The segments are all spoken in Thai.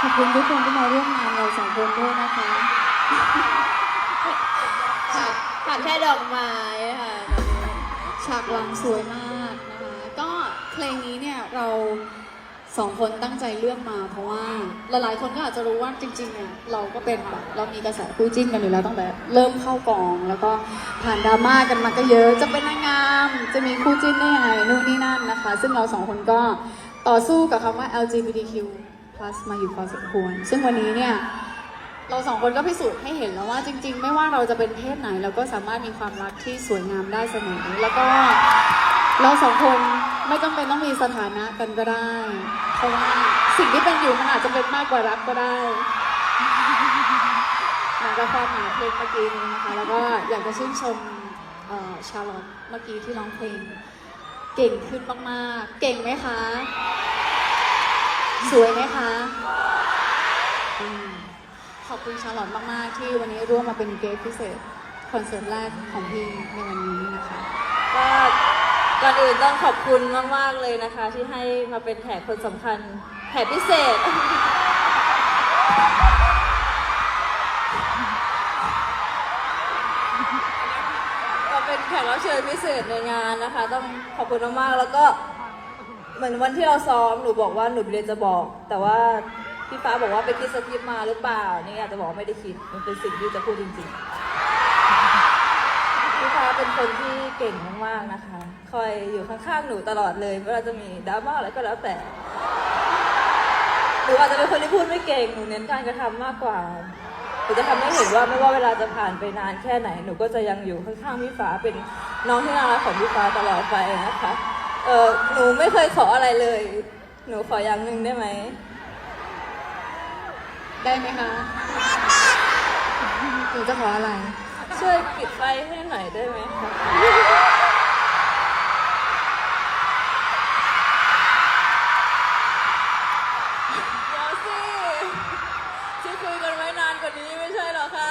ขอบคุณทุกคนที่มาร่วมงานเราสองคนด้วยนะคะขาดขาดแค่ดอกไม้ค่ะฉากหลังสวยมากนะคะก็เพลงนี้เนี่ยเราสองคนตั้งใจเลือกมา เพราะว่าหลายๆคนก็อาจจะรู้ว่าจริงๆเนี่ยเราก็เป็นแบบเรามีกระแสคู่จิ้นกันอยู่แล้วตั้งแต่เริ่มเข้ากอง แล้วก็ผ่านดราม่ากันมาก็เยอะจะเป็นนางงามจะมีคู่จิ้นได้ยังไงนู่นนี่นั่นนะคะ ซึ่งเราสองคนก็ต่อสู้กับคำว่า LGBTQ+ มาอยู่พอสมควร ซึ่งวันนี้เนี่ย เราสองคนก็พิสูจน์ให้เห็นแล้วว่าจริง ๆ ไม่ว่าเราจะเป็นเพศไหน เราก็สามารถมีความรักที่สวยงามได้เสมอ แล้วก็เราสองคนไม่จำเป็นต้องมีสถานะกันก็ได้ เพราะว่าสิ่งที่เป็นอยู่มันอาจจะเป็นมากกว่ารักก็ได้นะก็ความหมายเพลงเมื่อกี้นี้นะคะ แล้วก็อยากจะชื่นชมชาลอตเมื่อกี้ที่ร้องเพลง เก่งขึ้นมากๆ เก่งไหมคะ สวยไหมคะอืมขอบคุณชาลอตมาก ๆ ที่วันนี้ร่วมมาเป็นเกสพิเศษคอนเสิร์ตแรกของพี่ในวันนี้นะคะ ก็ก่อนอื่นต้องขอบคุณมาก ๆ เลยนะคะ ที่ให้มาเป็นแขกคนสำคัญแขกพิเศษ ก็เป็นแขกรับเชิญพิเศษในงานนะคะ ต้องขอบคุณมาก ๆ แล้วก็ เหมือนวันที่เราซ้อมหนูบอกว่าหนูเรียนจะบอก แต่ว่าพี่ฟ้าบอกว่าไปคิดสคริปต์มาหรือเปล่า นี่อาจจะบอกไม่ได้คิด มันเป็นสิ่งที่จะพูดจริงๆ พี่ฟ้าเป็นคนที่เก่งมากๆนะคะ คอยอยู่ข้างๆหนูตลอดเลยเวลาจะมีดราม่าอะไรก็แล้วแต่ หนูอาจจะเป็นคนที่พูดไม่เก่ง หนูเน้นการกระทำมากกว่า หนูจะทำให้เห็นว่าไม่ว่าเวลาจะผ่านไปนานแค่ไหน หนูก็จะยังอยู่ข้างๆพี่ฟ้าเป็นน้องที่น่ารักของพี่ฟ้าตลอดไปนะคะ ออหนูไม่เคยขออะไรเลย หนูขออย่างหนึ่งได้ไหม ได้ไหมคะ หนูจะขออะไร ช่วยปิดไฟให้หน่อยได้ไหมคะเดี๋ยวสิที่คุยกันไว้นานกว่านี้ไม่ใช่เหรอคะ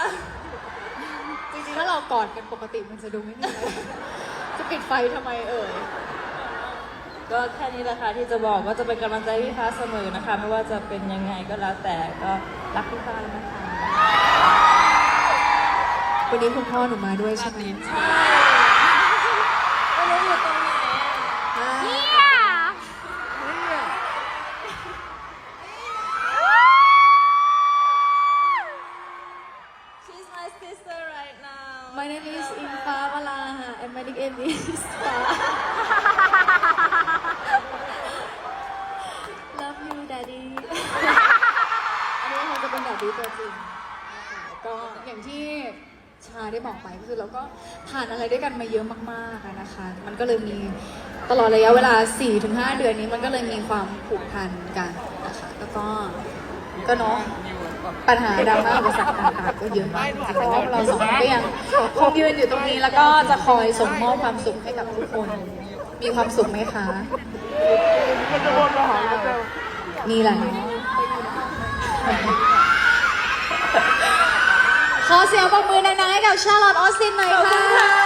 จริงๆ ถ้าเรากอดกันปกติมันจะดูไม่ดีเลยจะปิดไฟทำไมเอ่ย ก็แค่นี้แหละค่ะที่จะบอกว่าจะเป็นกำลังใจพี่ฟ้าเสมอนะคะ ไม่ว่าจะเป็นยังไงก็แล้วแต่ก็รักพี่ฟ้านะคะ วันนี้คุณพ่อหนูมาด้วยใช่ไหมใช่ My name is อิงฟ้าวลาค่ะ and my nickname is ฟ้า Love you daddy อันนี้คงจะเป็นแบบนี้ตัวจริงนะคะก็อย่างที่ชาได้บอกไปก็คือเราก็ผ่านอะไรด้วยกันมาเยอะมากๆอะนะคะ มันก็เลยมีตลอดระยะเวลา 4-5 เดือนนี้มันก็เลยมีความผูกพันกันนะคะ แล้วก็ก็เนาะ ปัญหาดราม่าอุปสรรคต่างๆก็เยอะมากจริงๆแต่ว่าเราสองคนก็ยังคงยืนอยู่ตรงนี้แล้วก็จะคอยส่งมอบความสุขให้กับทุกคน มีความสุขไหมคะมีแหละเนาะขอเสียงปรบมือดังๆให้กับชาลอตออสตินหน่อยค่ะ